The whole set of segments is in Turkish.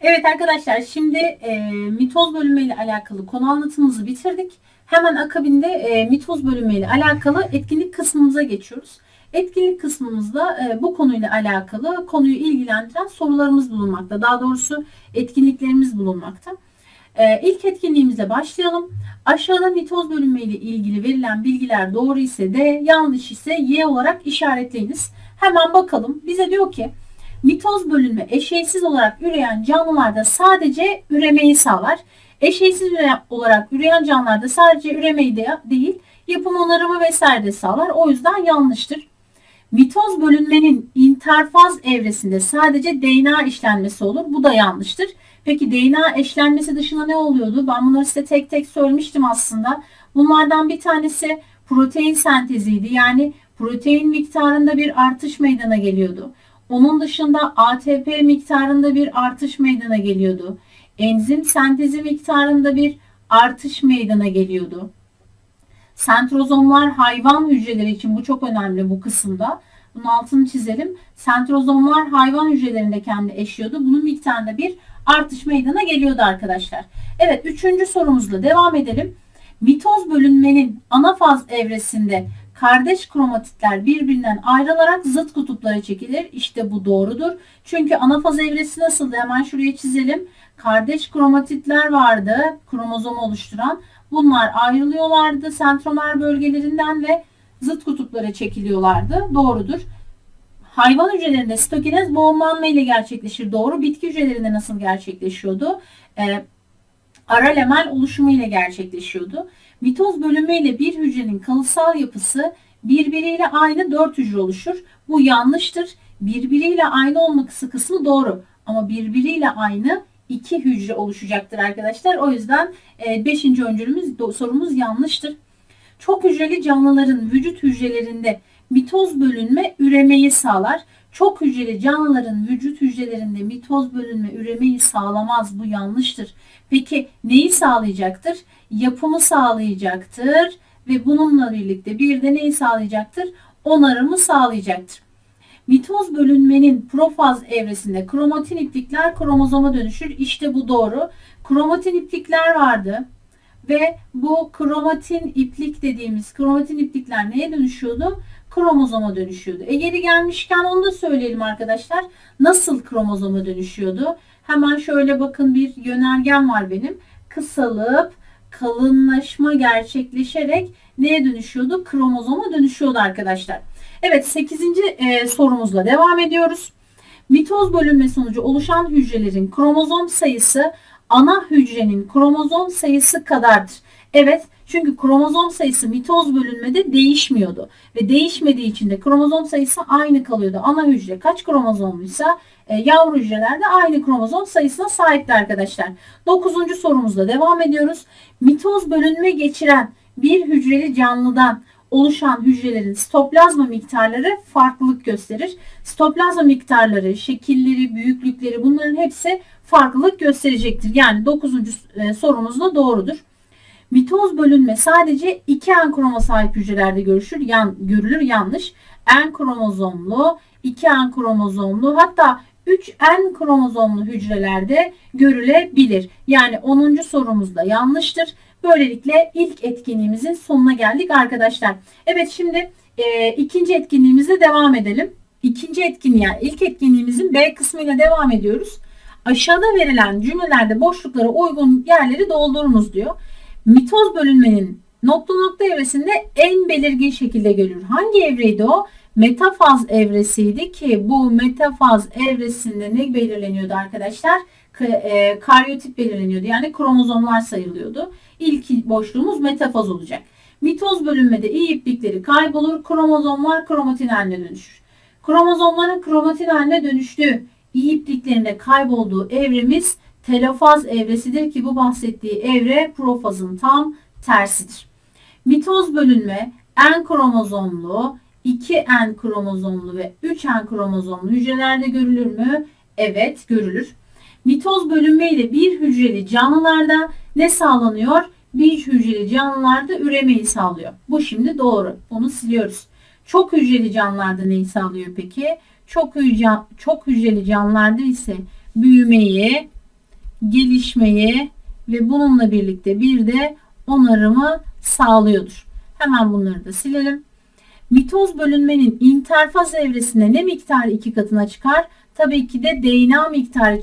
Evet arkadaşlar şimdi e, mitoz bölünme ile alakalı konu anlatımımızı bitirdik. Hemen akabinde e, mitoz bölünme ile alakalı etkinlik kısmımıza geçiyoruz. Etkinlik kısmımızda e, bu konuyla alakalı konuyu ilgilendiren sorularımız bulunmakta. Daha doğrusu etkinliklerimiz bulunmakta. E, ilk etkinliğimize başlayalım. Aşağıda mitoz bölünme ile ilgili verilen bilgiler doğru ise D, yanlış ise Y olarak işaretleyiniz. Hemen bakalım. Bize diyor ki Mitoz bölünme eşeysiz olarak üreyen canlılarda sadece üremeyi sağlar. Eşeysiz olarak üreyen canlılarda sadece üremeyi de değil, yapım onarımı vesaire de sağlar. O yüzden yanlıştır. Mitoz bölünmenin interfaz evresinde sadece DNA işlenmesi olur. Bu da yanlıştır. Peki DNA eşlenmesi dışında ne oluyordu? Ben bunları size tek tek söylemiştim aslında. Bunlardan bir tanesi protein senteziydi. Yani protein miktarında bir artış meydana geliyordu. Onun dışında ATP miktarında bir artış meydana geliyordu. Enzim sentezi miktarında bir artış meydana geliyordu. Sentrozomlar hayvan hücreleri için bu çok önemli bu kısımda. Bunun altını çizelim. Sentrozomlar hayvan hücrelerinde kendi eşiyordu. Bunun miktarında bir artış meydana geliyordu arkadaşlar. Evet üçüncü sorumuzla devam edelim. Mitoz bölünmenin ana faz evresinde kardeş kromatitler birbirinden ayrılarak zıt kutuplara çekilir. İşte bu doğrudur. Çünkü anafaz evresi nasıldı? Hemen şuraya çizelim. Kardeş kromatitler vardı. Kromozom oluşturan. Bunlar ayrılıyorlardı sentromer bölgelerinden ve zıt kutuplara çekiliyorlardı. Doğrudur. Hayvan hücrelerinde sitokinez boğumlanma ile gerçekleşir. Doğru. Bitki hücrelerinde nasıl gerçekleşiyordu? Ee, ara lemel oluşumu ile gerçekleşiyordu. Mitoz bölünme ile bir hücrenin kalıtsal yapısı birbiriyle aynı 4 hücre oluşur. Bu yanlıştır. Birbiriyle aynı olması kısmı doğru. Ama birbiriyle aynı iki hücre oluşacaktır arkadaşlar. O yüzden 5. öncülümüz sorumuz yanlıştır. Çok hücreli canlıların vücut hücrelerinde mitoz bölünme üremeyi sağlar. Çok hücreli canlıların vücut hücrelerinde mitoz bölünme üremeyi sağlamaz. Bu yanlıştır. Peki neyi sağlayacaktır? Yapımı sağlayacaktır ve bununla birlikte bir de neyi sağlayacaktır? Onarımı sağlayacaktır. Mitoz bölünmenin profaz evresinde kromatin iplikler kromozoma dönüşür. İşte bu doğru. Kromatin iplikler vardı ve bu kromatin iplik dediğimiz kromatin iplikler neye dönüşüyordu? Kromozoma dönüşüyordu. E geri gelmişken onu da söyleyelim arkadaşlar. Nasıl kromozoma dönüşüyordu? Hemen şöyle bakın bir yönergem var benim. Kısalıp kalınlaşma gerçekleşerek neye dönüşüyordu? Kromozoma dönüşüyordu arkadaşlar. Evet 8. E, sorumuzla devam ediyoruz. Mitoz bölünme sonucu oluşan hücrelerin kromozom sayısı ana hücrenin kromozom sayısı kadardır. Evet çünkü kromozom sayısı mitoz bölünmede değişmiyordu. Ve değişmediği için de kromozom sayısı aynı kalıyordu. Ana hücre kaç kromozomluysa e, yavru hücreler de aynı kromozom sayısına sahipti arkadaşlar. Dokuzuncu sorumuzla devam ediyoruz. Mitoz bölünme geçiren bir hücreli canlıdan oluşan hücrelerin sitoplazma miktarları farklılık gösterir. Sitoplazma miktarları, şekilleri, büyüklükleri bunların hepsi farklılık gösterecektir. Yani 9. e, sorumuz da doğrudur. Mitoz bölünme sadece iki en kroma sahip hücrelerde görüşür, yan, görülür yanlış. En kromozomlu, iki en kromozomlu hatta 3 en kromozomlu hücrelerde görülebilir. Yani 10. sorumuz da yanlıştır. Böylelikle ilk etkinliğimizin sonuna geldik arkadaşlar. Evet şimdi e, ikinci etkinliğimize devam edelim. İkinci etkinliği yani ilk etkinliğimizin B kısmıyla devam ediyoruz. Aşağıda verilen cümlelerde boşluklara uygun yerleri doldurunuz diyor. Mitoz bölünmenin nokta nokta evresinde en belirgin şekilde görülür. Hangi evreydi o? Metafaz evresiydi ki bu metafaz evresinde ne belirleniyordu arkadaşlar? E, karyotip belirleniyordu. Yani kromozomlar sayılıyordu. İlk boşluğumuz metafaz olacak. Mitoz bölünmede iyi iplikleri kaybolur. Kromozomlar kromatin haline dönüşür. Kromozomların kromatin haline dönüştüğü, iyi ipliklerinde kaybolduğu evremiz telofaz evresidir ki bu bahsettiği evre profazın tam tersidir. Mitoz bölünme en kromozomlu, 2N kromozomlu ve 3N kromozomlu hücrelerde görülür mü? Evet görülür. Mitoz bölünme ile bir hücreli canlılarda ne sağlanıyor? Bir hücreli canlılarda üremeyi sağlıyor. Bu şimdi doğru. Onu siliyoruz. Çok hücreli canlılarda neyi sağlıyor peki? Çok, hücre, çok hücreli canlılarda ise büyümeyi, gelişmeyi ve bununla birlikte bir de onarımı sağlıyordur. Hemen bunları da silelim. Mitoz bölünmenin interfaz evresinde ne miktarı iki katına çıkar? Tabii ki de DNA miktarı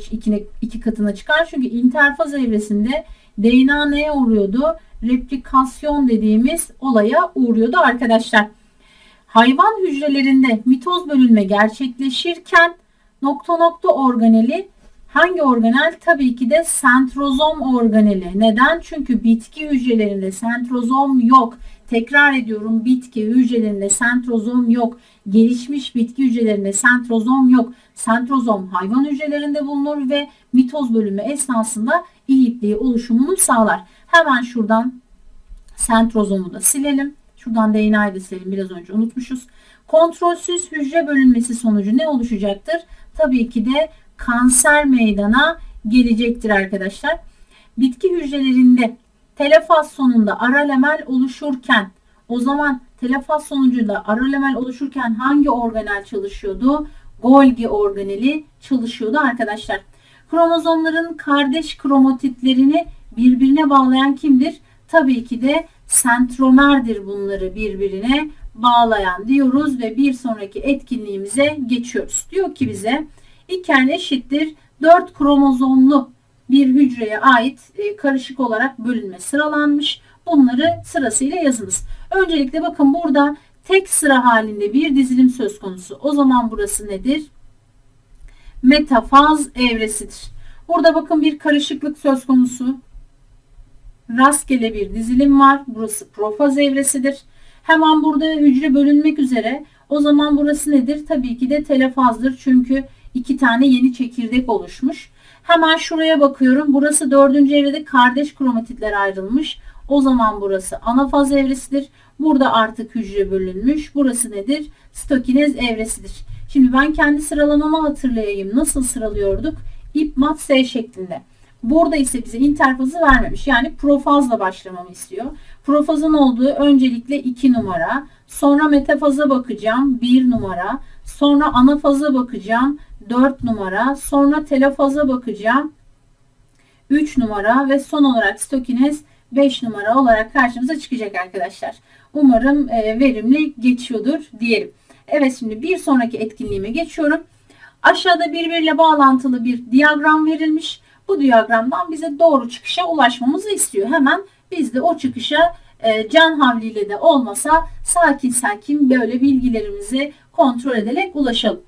iki katına çıkar. Çünkü interfaz evresinde DNA neye uğruyordu? Replikasyon dediğimiz olaya uğruyordu arkadaşlar. Hayvan hücrelerinde mitoz bölünme gerçekleşirken nokta nokta organeli hangi organel? Tabii ki de sentrozom organeli. Neden? Çünkü bitki hücrelerinde sentrozom yok. Tekrar ediyorum bitki hücrelerinde sentrozom yok. Gelişmiş bitki hücrelerinde sentrozom yok. Sentrozom hayvan hücrelerinde bulunur ve mitoz bölünme esnasında iyi ipliği oluşumunu sağlar. Hemen şuradan sentrozomu da silelim. Şuradan DNA'yı da silelim. Biraz önce unutmuşuz. Kontrolsüz hücre bölünmesi sonucu ne oluşacaktır? Tabii ki de kanser meydana gelecektir arkadaşlar. Bitki hücrelerinde telefaz sonunda aralemel oluşurken o zaman telefaz sonucunda aralemel oluşurken hangi organel çalışıyordu? Golgi organeli çalışıyordu arkadaşlar. Kromozomların kardeş kromatitlerini birbirine bağlayan kimdir? Tabii ki de sentromerdir bunları birbirine bağlayan diyoruz ve bir sonraki etkinliğimize geçiyoruz. Diyor ki bize iken eşittir 4 kromozomlu bir hücreye ait e, karışık olarak bölünme sıralanmış. Bunları sırasıyla yazınız. Öncelikle bakın burada tek sıra halinde bir dizilim söz konusu. O zaman burası nedir? Metafaz evresidir. Burada bakın bir karışıklık söz konusu. Rastgele bir dizilim var. Burası profaz evresidir. Hemen burada hücre bölünmek üzere. O zaman burası nedir? Tabii ki de telefazdır. Çünkü iki tane yeni çekirdek oluşmuş. Hemen şuraya bakıyorum. Burası dördüncü evrede kardeş kromatitler ayrılmış. O zaman burası anafaz evresidir. Burada artık hücre bölünmüş. Burası nedir? Stokinez evresidir. Şimdi ben kendi sıralamamı hatırlayayım. Nasıl sıralıyorduk? İp mat S şeklinde. Burada ise bize interfazı vermemiş. Yani profazla başlamamı istiyor. Profazın olduğu öncelikle 2 numara. Sonra metafaza bakacağım 1 numara. Sonra anafaza bakacağım 4 numara. Sonra telofaza bakacağım 3 numara ve son olarak stokinez 5 numara olarak karşımıza çıkacak arkadaşlar. Umarım e, verimli geçiyordur diyelim. Evet şimdi bir sonraki etkinliğime geçiyorum. Aşağıda birbiriyle bağlantılı bir diyagram verilmiş. Bu diyagramdan bize doğru çıkışa ulaşmamızı istiyor. Hemen biz de o çıkışa e, can havliyle de olmasa sakin sakin böyle bilgilerimizi kontrol ederek ulaşalım.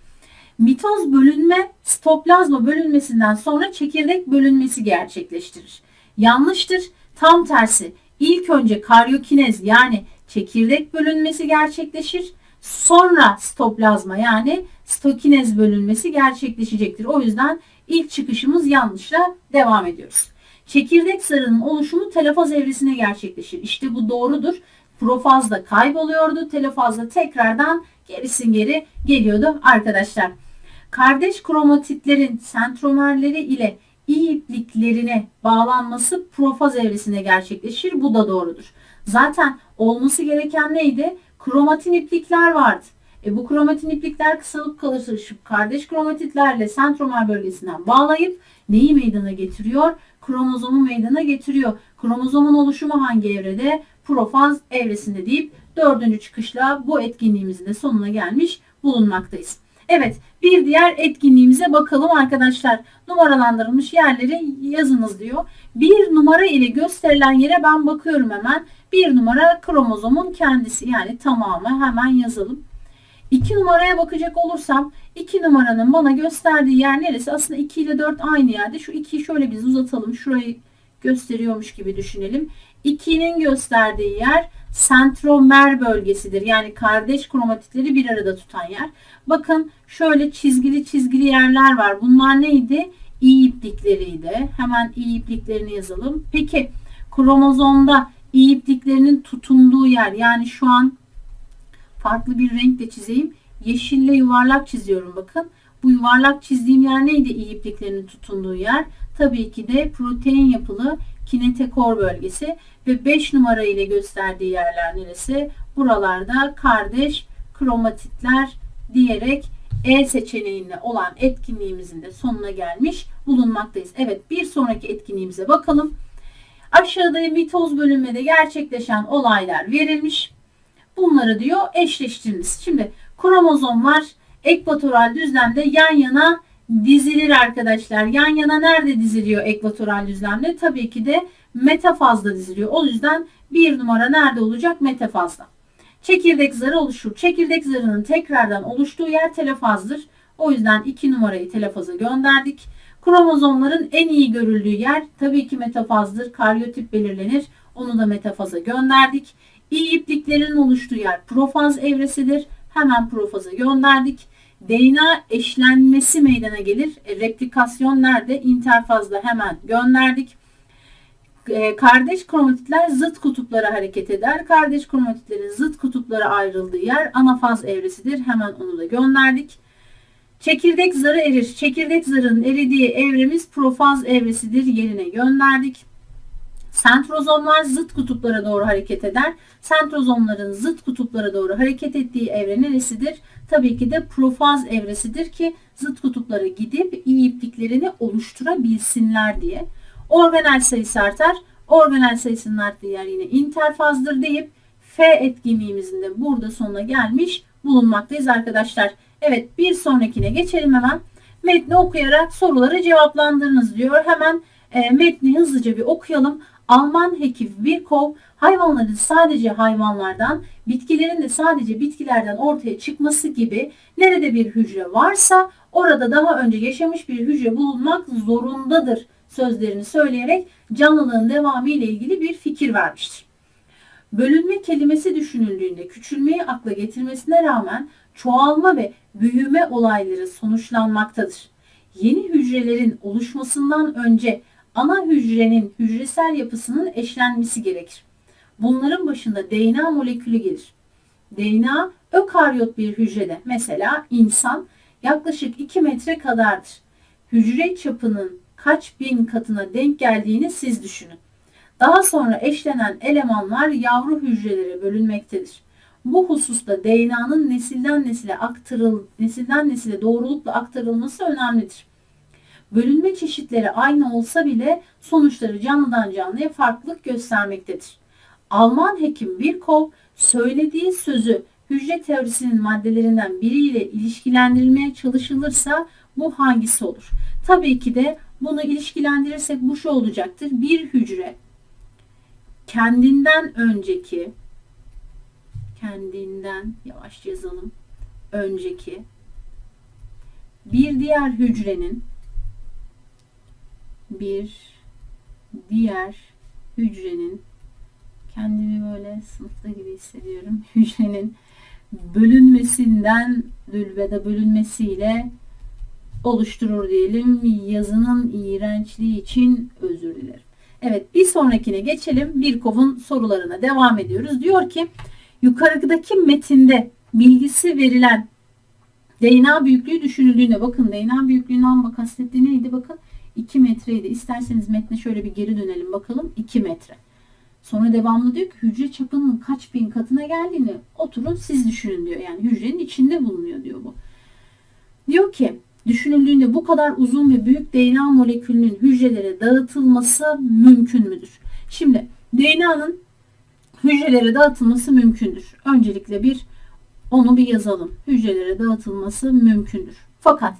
Mitoz bölünme stoplazma bölünmesinden sonra çekirdek bölünmesi gerçekleştirir. Yanlıştır. Tam tersi. İlk önce karyokinez yani çekirdek bölünmesi gerçekleşir. Sonra stoplazma yani stokinez bölünmesi gerçekleşecektir. O yüzden ilk çıkışımız yanlışla devam ediyoruz. Çekirdek sarının oluşumu telefaz evresine gerçekleşir. İşte bu doğrudur. Profazda kayboluyordu. Telefazda tekrardan gerisin geri geliyordu arkadaşlar. Kardeş kromatitlerin sentromerleri ile iyi ipliklerine bağlanması profaz evresine gerçekleşir. Bu da doğrudur. Zaten olması gereken neydi? Kromatin iplikler vardı. E bu kromatin iplikler kısalıp kalışıp kardeş kromatitlerle sentromer bölgesinden bağlayıp neyi meydana getiriyor? Kromozomu meydana getiriyor. Kromozomun oluşumu hangi evrede? Profaz evresinde deyip dördüncü çıkışla bu etkinliğimizin de sonuna gelmiş bulunmaktayız. Evet bir diğer etkinliğimize bakalım arkadaşlar. Numaralandırılmış yerleri yazınız diyor. Bir numara ile gösterilen yere ben bakıyorum hemen. Bir numara kromozomun kendisi yani tamamı hemen yazalım. 2 numaraya bakacak olursam 2 numaranın bana gösterdiği yer neresi? Aslında 2 ile 4 aynı yerde. Şu 2'yi şöyle biz uzatalım. Şurayı gösteriyormuş gibi düşünelim. 2'nin gösterdiği yer sentromer bölgesidir. Yani kardeş kromatitleri bir arada tutan yer. Bakın şöyle çizgili çizgili yerler var. Bunlar neydi? İyi iplikleriydi. Hemen iyi ipliklerini yazalım. Peki kromozomda iyi ipliklerinin tutunduğu yer yani şu an farklı bir renkle çizeyim. Yeşille yuvarlak çiziyorum bakın. Bu yuvarlak çizdiğim yer neydi iyi ipliklerinin tutunduğu yer? Tabii ki de protein yapılı kinetekor bölgesi ve 5 numara ile gösterdiği yerler neresi? Buralarda kardeş kromatitler diyerek E seçeneğinde olan etkinliğimizin de sonuna gelmiş bulunmaktayız. Evet bir sonraki etkinliğimize bakalım. Aşağıda mitoz bölünmede gerçekleşen olaylar verilmiş. Bunları diyor eşleştiriniz. Şimdi kromozomlar ekvatoral düzlemde yan yana dizilir arkadaşlar. Yan yana nerede diziliyor ekvatoral düzlemde? Tabii ki de metafazda diziliyor. O yüzden bir numara nerede olacak? Metafazda. Çekirdek zarı oluşur. Çekirdek zarının tekrardan oluştuğu yer telefazdır. O yüzden 2 numarayı telefaza gönderdik. Kromozomların en iyi görüldüğü yer tabii ki metafazdır. Karyotip belirlenir. Onu da metafaza gönderdik. İyi ipliklerin oluştuğu yer profaz evresidir. Hemen profaza gönderdik. DNA eşlenmesi meydana gelir. E, replikasyon nerede? İnterfazda hemen gönderdik. E, kardeş kromatitler zıt kutuplara hareket eder. Kardeş kromatitlerin zıt kutuplara ayrıldığı yer anafaz evresidir. Hemen onu da gönderdik. Çekirdek zarı erir. Çekirdek zarının eridiği evremiz profaz evresidir. Yerine gönderdik. Sentrozomlar zıt kutuplara doğru hareket eder. Sentrozomların zıt kutuplara doğru hareket ettiği evre neresidir? Tabii ki de profaz evresidir ki zıt kutuplara gidip iyi ipliklerini oluşturabilsinler diye. Organel sayısı artar. Organel sayısının arttığı yer yine interfazdır deyip F etkinliğimizin de burada sonuna gelmiş bulunmaktayız arkadaşlar. Evet bir sonrakine geçelim hemen. Metni okuyarak soruları cevaplandırınız diyor. Hemen e, metni hızlıca bir okuyalım. Alman hekim Virchow hayvanların sadece hayvanlardan, bitkilerin de sadece bitkilerden ortaya çıkması gibi nerede bir hücre varsa orada daha önce yaşamış bir hücre bulunmak zorundadır sözlerini söyleyerek canlılığın devamı ile ilgili bir fikir vermiştir. Bölünme kelimesi düşünüldüğünde küçülmeyi akla getirmesine rağmen çoğalma ve büyüme olayları sonuçlanmaktadır. Yeni hücrelerin oluşmasından önce ana hücrenin hücresel yapısının eşlenmesi gerekir. Bunların başında DNA molekülü gelir. DNA ökaryot bir hücrede mesela insan yaklaşık 2 metre kadardır. Hücre çapının kaç bin katına denk geldiğini siz düşünün. Daha sonra eşlenen elemanlar yavru hücrelere bölünmektedir. Bu hususta DNA'nın nesilden nesile aktarıl nesilden nesile doğrulukla aktarılması önemlidir. Bölünme çeşitleri aynı olsa bile sonuçları canlıdan canlıya farklılık göstermektedir. Alman hekim Virchow söylediği sözü hücre teorisinin maddelerinden biriyle ilişkilendirilmeye çalışılırsa bu hangisi olur? Tabii ki de bunu ilişkilendirirsek bu şu olacaktır. Bir hücre kendinden önceki kendinden yavaş yazalım önceki bir diğer hücrenin bir diğer hücrenin kendimi böyle sınıfta gibi hissediyorum. Hücrenin bölünmesinden ve bölünmesiyle oluşturur diyelim. Yazının iğrençliği için özür dilerim. Evet bir sonrakine geçelim. Bir kovun sorularına devam ediyoruz. Diyor ki yukarıdaki metinde bilgisi verilen DNA büyüklüğü düşünüldüğünde bakın DNA büyüklüğünden bak kastettiği neydi bakın 2 metreydi. İsterseniz metne şöyle bir geri dönelim bakalım 2 metre. Sonra devamlı diyor ki hücre çapının kaç bin katına geldiğini oturun siz düşünün diyor. Yani hücrenin içinde bulunuyor diyor bu. Diyor ki düşünüldüğünde bu kadar uzun ve büyük DNA molekülünün hücrelere dağıtılması mümkün müdür? Şimdi DNA'nın hücrelere dağıtılması mümkündür. Öncelikle bir onu bir yazalım. Hücrelere dağıtılması mümkündür. Fakat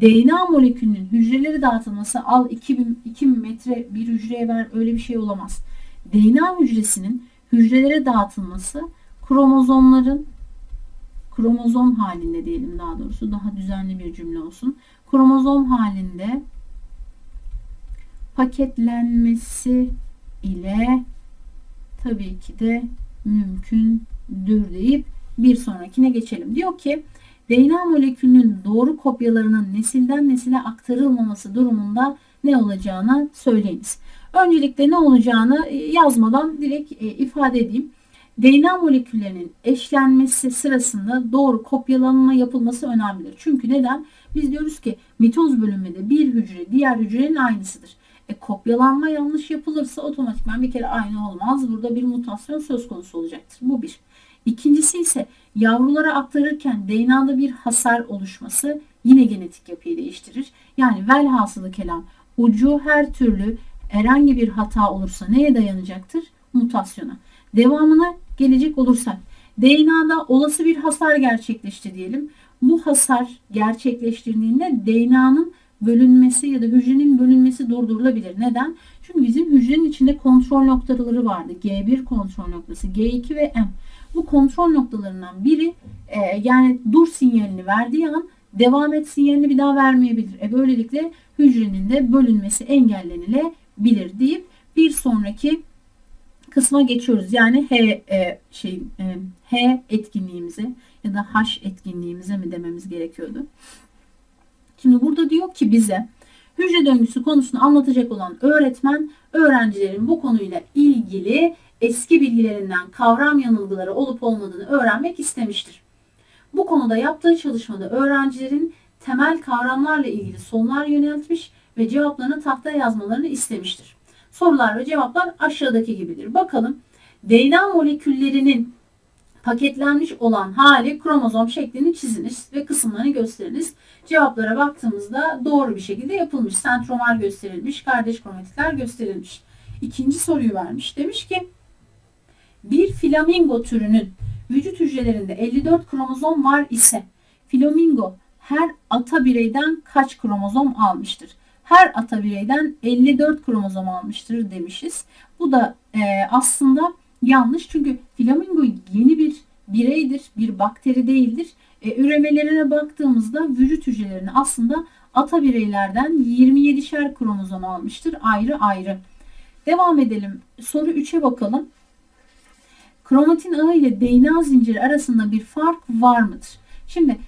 DNA molekülünün hücreleri dağıtılması al 2000, 2000 metre bir hücreye ver öyle bir şey olamaz. DNA hücresinin hücrelere dağıtılması kromozomların kromozom halinde diyelim daha doğrusu daha düzenli bir cümle olsun. Kromozom halinde paketlenmesi ile tabii ki de mümkündür deyip bir sonrakine geçelim. Diyor ki DNA molekülünün doğru kopyalarının nesilden nesile aktarılmaması durumunda ne olacağını söyleyiniz. Öncelikle ne olacağını e, yazmadan direkt e, ifade edeyim. DNA moleküllerinin eşlenmesi sırasında doğru kopyalanma yapılması önemlidir. Çünkü neden? Biz diyoruz ki mitoz bölünmede bir hücre diğer hücrenin aynısıdır. E, kopyalanma yanlış yapılırsa otomatikman bir kere aynı olmaz. Burada bir mutasyon söz konusu olacaktır. Bu bir. İkincisi ise yavrulara aktarırken DNA'da bir hasar oluşması yine genetik yapıyı değiştirir. Yani velhasılı kelam ucu her türlü herhangi bir hata olursa neye dayanacaktır? Mutasyona. Devamına gelecek olursak DNA'da olası bir hasar gerçekleşti diyelim. Bu hasar gerçekleştirdiğinde DNA'nın bölünmesi ya da hücrenin bölünmesi durdurulabilir. Neden? Çünkü bizim hücrenin içinde kontrol noktaları vardı. G1 kontrol noktası, G2 ve M. Bu kontrol noktalarından biri e, yani dur sinyalini verdiği an devam et sinyalini bir daha vermeyebilir. E böylelikle hücrenin de bölünmesi engellenilebilir deyip bir sonraki kısma geçiyoruz. Yani H e, şey e, H etkinliğimize ya da H etkinliğimize mi dememiz gerekiyordu. Şimdi burada diyor ki bize hücre döngüsü konusunu anlatacak olan öğretmen öğrencilerin bu konuyla ilgili eski bilgilerinden kavram yanılgıları olup olmadığını öğrenmek istemiştir. Bu konuda yaptığı çalışmada öğrencilerin temel kavramlarla ilgili sorular yöneltmiş ve cevaplarını tahtaya yazmalarını istemiştir. Sorular ve cevaplar aşağıdaki gibidir. Bakalım DNA moleküllerinin paketlenmiş olan hali kromozom şeklini çiziniz ve kısımlarını gösteriniz. Cevaplara baktığımızda doğru bir şekilde yapılmış. Sentromer gösterilmiş, kardeş kromatitler gösterilmiş. İkinci soruyu vermiş. Demiş ki flamingo türünün vücut hücrelerinde 54 kromozom var ise flamingo her ata bireyden kaç kromozom almıştır? Her ata bireyden 54 kromozom almıştır demişiz. Bu da e, aslında yanlış çünkü flamingo yeni bir bireydir, bir bakteri değildir. E, üremelerine baktığımızda vücut hücrelerini aslında ata bireylerden 27'şer kromozom almıştır ayrı ayrı. Devam edelim. Soru 3'e bakalım. Kromatin ağı ile DNA zinciri arasında bir fark var mıdır? Şimdi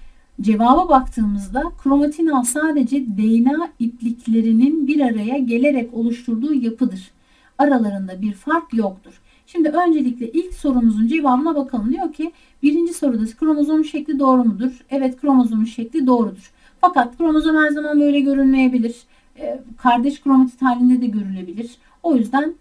cevaba baktığımızda kromatin ağı sadece DNA ipliklerinin bir araya gelerek oluşturduğu yapıdır. Aralarında bir fark yoktur. Şimdi öncelikle ilk sorumuzun cevabına bakalım. Diyor ki birinci soruda kromozom şekli doğru mudur? Evet kromozomun şekli doğrudur. Fakat kromozom her zaman böyle görünmeyebilir. Ee, kardeş kromatit halinde de görülebilir. O yüzden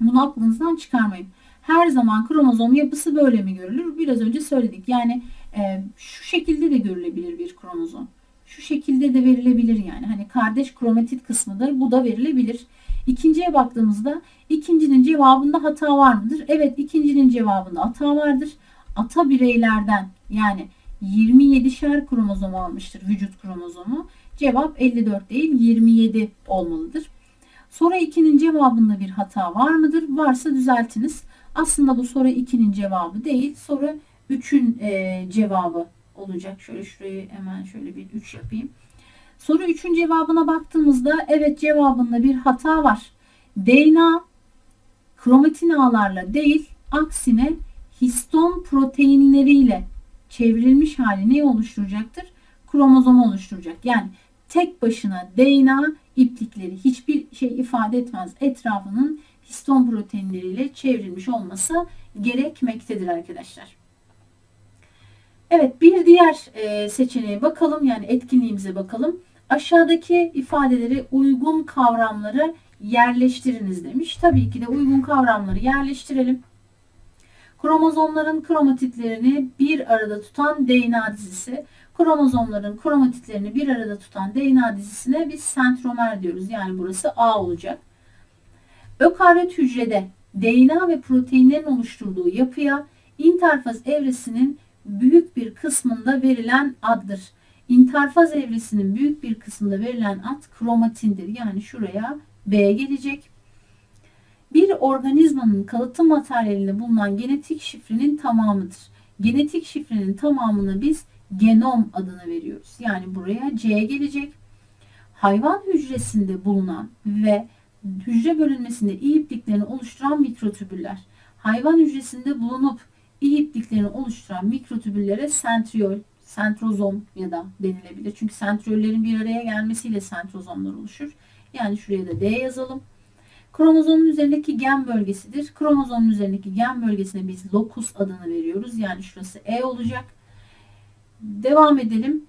bunu aklınızdan çıkarmayın. Her zaman kromozom yapısı böyle mi görülür? Biraz önce söyledik. Yani e, şu şekilde de görülebilir bir kromozom. Şu şekilde de verilebilir yani. Hani kardeş kromatit kısmıdır. Bu da verilebilir. İkinciye baktığımızda ikincinin cevabında hata var mıdır? Evet ikincinin cevabında hata vardır. Ata bireylerden yani 27'şer kromozom almıştır vücut kromozomu. Cevap 54 değil 27 olmalıdır. Soru 2'nin cevabında bir hata var mıdır? Varsa düzeltiniz. Aslında bu soru 2'nin cevabı değil. Soru 3'ün e, cevabı olacak. Şöyle şurayı hemen şöyle bir 3 yapayım. Soru 3'ün cevabına baktığımızda evet cevabında bir hata var. DNA kromatin ağlarla değil aksine histon proteinleriyle çevrilmiş hali ne oluşturacaktır? Kromozom oluşturacak. Yani tek başına DNA iplikleri hiçbir şey ifade etmez. Etrafının histon proteinleriyle çevrilmiş olması gerekmektedir arkadaşlar. Evet bir diğer e, seçeneğe bakalım yani etkinliğimize bakalım. Aşağıdaki ifadeleri uygun kavramları yerleştiriniz demiş. Tabii ki de uygun kavramları yerleştirelim. Kromozomların kromatitlerini bir arada tutan DNA dizisi. Kromozomların kromatitlerini bir arada tutan DNA dizisine biz sentromer diyoruz. Yani burası A olacak. Ökaryot hücrede DNA ve proteinlerin oluşturduğu yapıya interfaz evresinin büyük bir kısmında verilen addır. İnterfaz evresinin büyük bir kısmında verilen ad kromatindir. Yani şuraya B gelecek. Bir organizmanın kalıtım materyalinde bulunan genetik şifrenin tamamıdır. Genetik şifrenin tamamını biz genom adını veriyoruz. Yani buraya C gelecek. Hayvan hücresinde bulunan ve hücre bölünmesinde iyi ipliklerini oluşturan mikrotübüller. Hayvan hücresinde bulunup iyi ipliklerini oluşturan mikrotübüllere sentriol, sentrozom ya da denilebilir. Çünkü sentriollerin bir araya gelmesiyle sentrozomlar oluşur. Yani şuraya da D yazalım. Kromozomun üzerindeki gen bölgesidir. Kromozomun üzerindeki gen bölgesine biz lokus adını veriyoruz. Yani şurası E olacak. Devam edelim.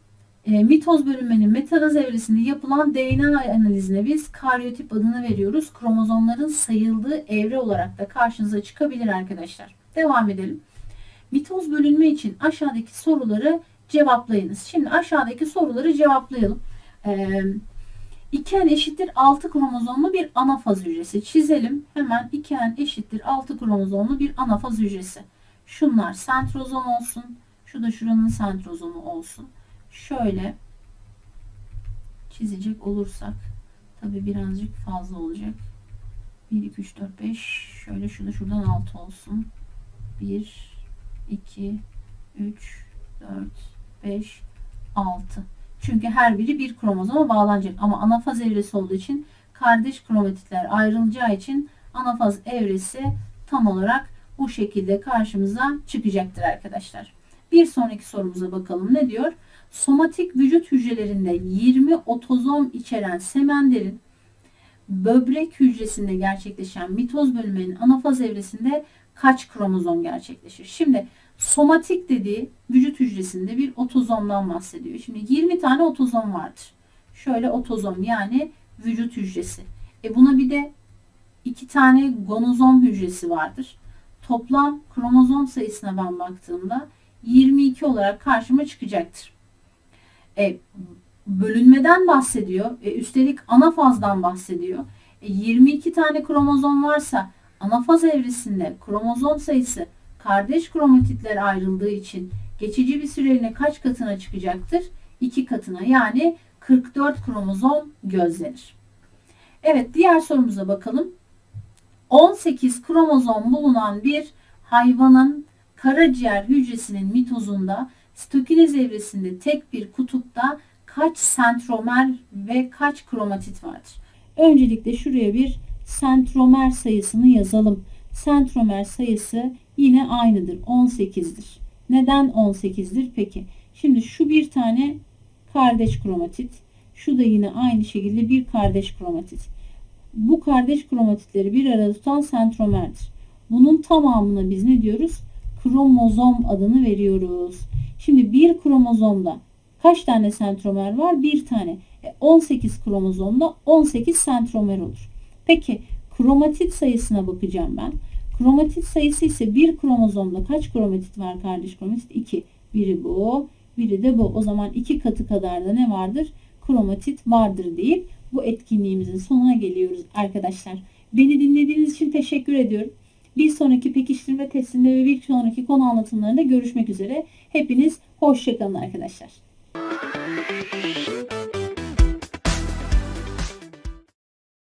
E, mitoz bölünmenin metaraz evresinde yapılan DNA analizine biz karyotip adını veriyoruz. Kromozomların sayıldığı evre olarak da karşınıza çıkabilir arkadaşlar. Devam edelim. Mitoz bölünme için aşağıdaki soruları cevaplayınız. Şimdi aşağıdaki soruları cevaplayalım. Ee, 2n eşittir 6 kromozomlu bir anafaz hücresi. Çizelim. Hemen 2n eşittir 6 kromozomlu bir anafaz hücresi. Şunlar sentrozom olsun. Şu da şuranın sentrozomu olsun. Şöyle çizecek olursak tabi birazcık fazla olacak. 1, 2, 3, 4, 5 şöyle şurada şuradan 6 olsun. 1, 2, 3, 4, 5, 6. Çünkü her biri bir kromozoma bağlanacak. Ama anafaz evresi olduğu için kardeş kromatitler ayrılacağı için anafaz evresi tam olarak bu şekilde karşımıza çıkacaktır arkadaşlar. Bir sonraki sorumuza bakalım. Ne diyor? Somatik vücut hücrelerinde 20 otozom içeren semenlerin böbrek hücresinde gerçekleşen mitoz bölünmenin anafaz evresinde kaç kromozom gerçekleşir? Şimdi somatik dediği vücut hücresinde bir otozomdan bahsediyor. Şimdi 20 tane otozom vardır. Şöyle otozom yani vücut hücresi. E buna bir de iki tane gonozom hücresi vardır. Toplam kromozom sayısına ben baktığımda 22 olarak karşıma çıkacaktır. E, bölünmeden bahsediyor. E, üstelik anafazdan bahsediyor. E, 22 tane kromozom varsa anafaz evresinde kromozom sayısı kardeş kromatitler ayrıldığı için geçici bir süreliğine kaç katına çıkacaktır? 2 katına yani 44 kromozom gözlenir. Evet diğer sorumuza bakalım. 18 kromozom bulunan bir hayvanın karaciğer hücresinin mitozunda stokinez evresinde tek bir kutupta kaç sentromer ve kaç kromatit vardır? Öncelikle şuraya bir sentromer sayısını yazalım. Sentromer sayısı yine aynıdır. 18'dir. Neden 18'dir? Peki. Şimdi şu bir tane kardeş kromatit. Şu da yine aynı şekilde bir kardeş kromatit. Bu kardeş kromatitleri bir arada tutan sentromerdir. Bunun tamamına biz ne diyoruz? Kromozom adını veriyoruz. Şimdi bir kromozomda kaç tane sentromer var? Bir tane. E 18 kromozomda 18 sentromer olur. Peki kromatit sayısına bakacağım ben. Kromatit sayısı ise bir kromozomda kaç kromatit var kardeş kromatit? 2. Biri bu, biri de bu. O zaman iki katı kadar da ne vardır? Kromatit vardır deyip bu etkinliğimizin sonuna geliyoruz arkadaşlar. Beni dinlediğiniz için teşekkür ediyorum. Bir sonraki pekiştirme testinde ve bir sonraki konu anlatımlarında görüşmek üzere. Hepiniz hoşçakalın arkadaşlar.